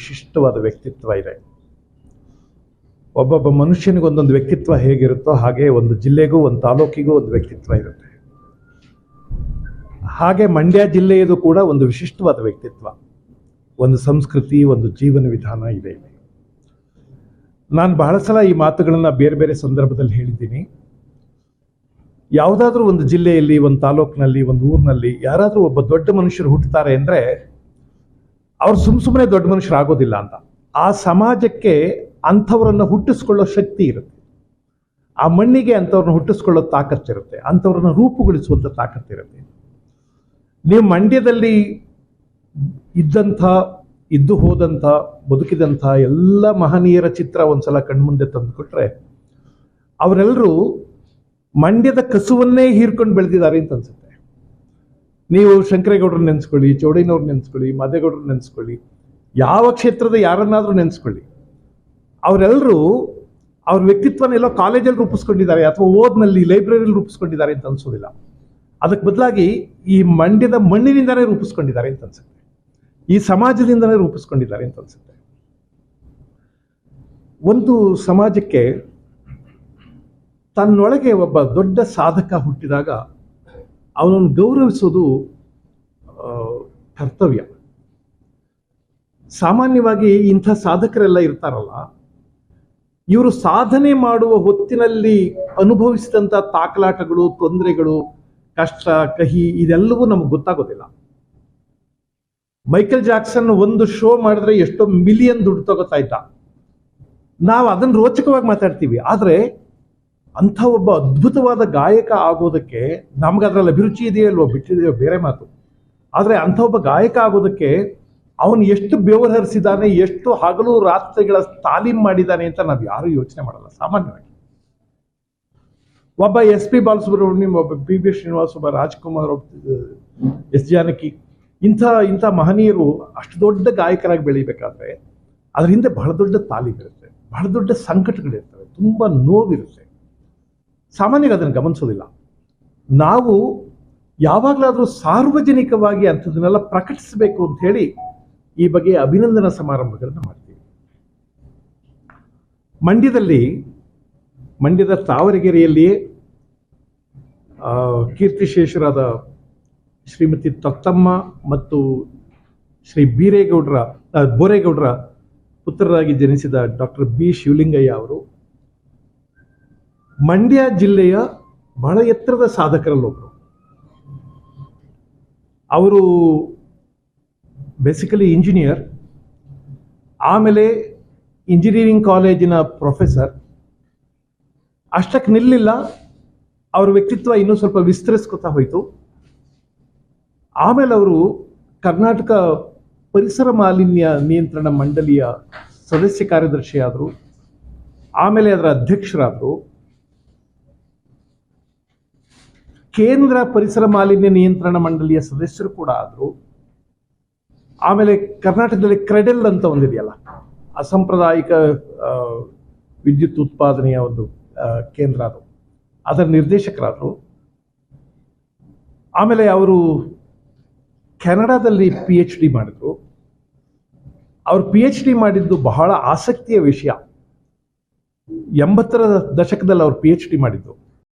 ವಿಶಿಷ್ಟವಾದ ವ್ಯಕ್ತಿತ್ವ ಇದೆ. ಒಬ್ಬೊಬ್ಬ ಮನುಷ್ಯನಿಗೆ ಒಂದೊಂದು ವ್ಯಕ್ತಿತ್ವ ಹೇಗಿರುತ್ತೋ ಹಾಗೆ ಒಂದು ಜಿಲ್ಲೆಗೂ, ಒಂದು ತಾಲೂಕಿಗೂ ಒಂದು ವ್ಯಕ್ತಿತ್ವ ಇರುತ್ತೆ. ಹಾಗೆ ಮಂಡ್ಯ ಜಿಲ್ಲೆಯದು ಕೂಡ ಒಂದು ವಿಶಿಷ್ಟವಾದ ವ್ಯಕ್ತಿತ್ವ. ಒಂದು ಸಂಸ್ಕೃತಿ, ಒಂದು ಜೀವನ ವಿಧಾನ ಇದೆ ನಾನು ಬಹಳ ಸಲ ಈ ಮಾತುಗಳನ್ನು ಬೇರೆ ಬೇರೆ ಸಂದರ್ಭದಲ್ಲಿ ಹೇಳಿದ್ದೀನಿ. ಯಾವುದಾದ್ರೂ ಒಂದು ಜಿಲ್ಲೆಯಲ್ಲಿ, ಒಂದು ತಾಲೂಕಿನಲ್ಲಿ, ಒಂದು ಊರಿನಲ್ಲಿ ಯಾರಾದರೂ ಒಬ್ಬ ದೊಡ್ಡ ಮನುಷ್ಯರು ಹುಟ್ಟುತ್ತಾರೆ ಅಂದರೆ ಅವ್ರು ಸುಮ್ ಸುಮ್ಮನೆ ದೊಡ್ಡ ಮನುಷ್ಯರಾಗೋದಿಲ್ಲ ಅಂತ. ಆ ಸಮಾಜಕ್ಕೆ ಅಂಥವ್ರನ್ನ ಹುಟ್ಟಿಸ್ಕೊಳ್ಳೋ ಶಕ್ತಿ ಇರುತ್ತೆ. ಆ ಮಣ್ಣಿಗೆ ಅಂಥವ್ರನ್ನ ಹುಟ್ಟಿಸ್ಕೊಳ್ಳೋ ತಾಕತ್ತಿರುತ್ತೆ ಅಂಥವ್ರನ್ನ ರೂಪುಗೊಳಿಸುವಂಥ ತಾಕತ್ತಿರುತ್ತೆ ನೀವು ಮಂಡ್ಯದಲ್ಲಿ ಇದ್ದಂಥ, ಇದ್ದು ಹೋದಂಥ, ಬದುಕಿದಂಥ ಎಲ್ಲ ಮಹನೀಯರ ಚಿತ್ರ ಒಂದ್ಸಲ ಕಣ್ಮುಂದೆ ತಂದುಕೊಟ್ರೆ ಅವರೆಲ್ಲರೂ ಮಂಡ್ಯದ ಕಸುವನ್ನೇ ಹೀರ್ಕೊಂಡು ಬೆಳೆದಿದ್ದಾರೆ ಅಂತ ಅನ್ಸುತ್ತೆ. ನೀವು ಶಂಕರೇಗೌಡರು ನೆನೆಸ್ಕೊಳ್ಳಿ ಚೌಡಯ್ಯನವ್ರು ನೆನೆಸ್ಕೊಳ್ಳಿ ಮಾದೇಗೌಡರು ನೆನೆಸ್ಕೊಳ್ಳಿ, ಯಾವ ಕ್ಷೇತ್ರದ ಯಾರನ್ನಾದರೂ ನೆನೆಸ್ಕೊಳ್ಳಿ. ಅವರೆಲ್ಲರೂ ಅವ್ರ ವ್ಯಕ್ತಿತ್ವನ ಎಲ್ಲೋ ಕಾಲೇಜಲ್ಲಿ ರೂಪಿಸ್ಕೊಂಡಿದ್ದಾರೆ ಅಥವಾ ಓದ್ನಲ್ಲಿ ಲೈಬ್ರರಿಲಿ ರೂಪಿಸ್ಕೊಂಡಿದ್ದಾರೆ ಅಂತ ಅನ್ಸೋದಿಲ್ಲ. ಅದಕ್ಕೆ ಬದಲಾಗಿ ಈ ಮಂಡ್ಯದ ಮಣ್ಣಿನಿಂದನೇ ರೂಪಿಸ್ಕೊಂಡಿದ್ದಾರೆ ಅಂತ ಅನ್ಸುತ್ತೆ. ಈ ಸಮಾಜದಿಂದನೇ ರೂಪಿಸ್ಕೊಂಡಿದ್ದಾರೆ ಅಂತ ಅನ್ಸುತ್ತೆ. ಒಂದು ಸಮಾಜಕ್ಕೆ ತನ್ನೊಳಗೆ ಒಬ್ಬ ದೊಡ್ಡ ಸಾಧಕ ಹುಟ್ಟಿದಾಗ ಅವನನ್ನು ಗೌರವಿಸೋದು ಕರ್ತವ್ಯ. ಸಾಮಾನ್ಯವಾಗಿ ಇಂಥ ಸಾಧಕರೆಲ್ಲ ಇರ್ತಾರಲ್ಲ, ಇವರು ಸಾಧನೆ ಮಾಡುವ ಹೊತ್ತಿನಲ್ಲಿ ಅನುಭವಿಸಿದಂಥ ತಾಕಲಾಟಗಳು, ತೊಂದರೆಗಳು, ಕಷ್ಟ, ಕಹಿ, ಇದೆಲ್ಲವೂ ನಮ್ಗೆ ಗೊತ್ತಾಗೋದಿಲ್ಲ. ಮೈಕಲ್ ಜಾಕ್ಸನ್ ಒಂದು ಶೋ ಮಾಡಿದ್ರೆ ಎಷ್ಟೋ ಮಿಲಿಯನ್ ದುಡ್ಡು ತಗೋತಾ ಇದ್ದ. ನಾವು ಅದನ್ನು ರೋಚಕವಾಗಿ ಮಾತಾಡ್ತೀವಿ. ಆದರೆ ಅಂಥ ಒಬ್ಬ ಅದ್ಭುತವಾದ ಗಾಯಕ ಆಗೋದಕ್ಕೆ ನಮ್ಗೆ ಅದರಲ್ಲಿ ಅಭಿರುಚಿ ಇದೆಯೋ ಅಲ್ವೋ ಬಿಟ್ಟಿದೆಯೋ ಬೇರೆ ಮಾತು. ಆದರೆ ಅಂಥ ಒಬ್ಬ ಗಾಯಕ ಆಗೋದಕ್ಕೆ ಅವನು ಎಷ್ಟು ಬೆವರು ಹರಿಸಿದ್ದಾನೆ, ಎಷ್ಟು ಹಗಲು ರಾತ್ರಿಗಳ ತಾಲೀಮ್ ಮಾಡಿದ್ದಾನೆ ಅಂತ ನಾವು ಯಾರೂ ಯೋಚನೆ ಮಾಡಲ್ಲ, ಸಾಮಾನ್ಯವಾಗಿ. ಒಬ್ಬ ಎಸ್ ಪಿ ಬಾಲಸುಬ್ರಹ್ಮಣ್ಯಂ ಒಬ್ಬ ಪಿ ಬಿ ಶ್ರೀನಿವಾಸ್, ಒಬ್ಬ ರಾಜ್ಕುಮಾರ್, ಒಬ್ಬ ಎಸ್ ಜಾನಕಿ, ಇಂಥ ಇಂಥ ಮಹನೀಯರು ಅಷ್ಟು ದೊಡ್ಡ ಗಾಯಕರಾಗಿ ಬೆಳಿಬೇಕಾದ್ರೆ ಅದ್ರ ಹಿಂದೆ ಬಹಳ ದೊಡ್ಡ ತಾಲೀಮಿರುತ್ತೆ ಬಹಳ ದೊಡ್ಡ ಸಂಕಟಗಳಿರ್ತವೆ, ತುಂಬ ನೋವಿರುತ್ತೆ. ಸಾಮಾನ್ಯವಾಗಿ ಅದನ್ನು ಗಮನಿಸೋದಿಲ್ಲ. ನಾವು ಯಾವಾಗಲಾದರೂ ಸಾರ್ವಜನಿಕವಾಗಿ ಅಂಥದ್ದನ್ನೆಲ್ಲ ಪ್ರಕಟಿಸಬೇಕು ಅಂತ ಹೇಳಿ ಈ ಬಗ್ಗೆ ಅಭಿನಂದನಾ ಸಮಾರಂಭಗಳನ್ನು ಮಾಡ್ತೀವಿ. ಮಂಡ್ಯದಲ್ಲಿ, ಮಂಡ್ಯದ ತಾವರಗೆರೆಯಲ್ಲಿಯೇ ಕೀರ್ತಿಶೇಷರಾದ ಶ್ರೀಮತಿ ತತ್ತಮ್ಮ ಮತ್ತು ಶ್ರೀ ಬೀರೇಗೌಡರ ಬೋರೇಗೌಡರ ಪುತ್ರರಾಗಿ ಜನಿಸಿದ ಡಾಕ್ಟರ್ ಬಿ. ಶಿವಲಿಂಗಯ್ಯ ಅವರು ಮಂಡ್ಯ ಜಿಲ್ಲೆಯ ಬಹಳ ಎತ್ತರದ ಸಾಧಕರಲ್ಲೊಬ್ಬರು ಅವರು ಬೇಸಿಕಲಿ ಇಂಜಿನಿಯರ್ ಆಮೇಲೆ ಇಂಜಿನಿಯರಿಂಗ್ ಕಾಲೇಜಿನ ಪ್ರೊಫೆಸರ್ ಅಷ್ಟಕ್ಕೆ ನಿಲ್ಲಿಲ್ಲ, ಅವ್ರ ವ್ಯಕ್ತಿತ್ವ ಇನ್ನೂ ಸ್ವಲ್ಪ ವಿಸ್ತರಿಸ್ಕೊತಾ ಹೋಯಿತು. ಆಮೇಲೆ ಅವರು ಕರ್ನಾಟಕ ಪರಿಸರ ಮಾಲಿನ್ಯ ನಿಯಂತ್ರಣ ಮಂಡಳಿಯ ಸದಸ್ಯ ಕಾರ್ಯದರ್ಶಿಯಾದರು. ಆಮೇಲೆ ಅದರ ಅಧ್ಯಕ್ಷರಾದರು. ಕೇಂದ್ರ ಪರಿಸರ ಮಾಲಿನ್ಯ ನಿಯಂತ್ರಣ ಮಂಡಳಿಯ ಸದಸ್ಯರು ಕೂಡ ಆದರು, ಆಮೇಲೆ ಕರ್ನಾಟಕದಲ್ಲಿ ಕ್ರೆಡೆಲ್ ಅಂತ ಒಂದಿದೆಯಲ್ಲ, ಅಸಾಂಪ್ರದಾಯಿಕ ವಿದ್ಯುತ್ ಉತ್ಪಾದನೆಯ ಒಂದು ಕೇಂದ್ರ ಅದು. ಅದರ ನಿರ್ದೇಶಕರಾದರು. ಆಮೇಲೆ ಅವರು ಕೆನಡಾದಲ್ಲಿ ಪಿ ಎಚ್ ಡಿ ಮಾಡಿದ್ರು. ಅವರು ಪಿ ಎಚ್ ಡಿ ಮಾಡಿದ್ದು ಬಹಳ ಆಸಕ್ತಿಯ ವಿಷಯ. ಎಂಬತ್ತರ ದಶಕದಲ್ಲಿ ಅವರು ಪಿ ಎಚ್ ಡಿ ಮಾಡಿದ್ದು.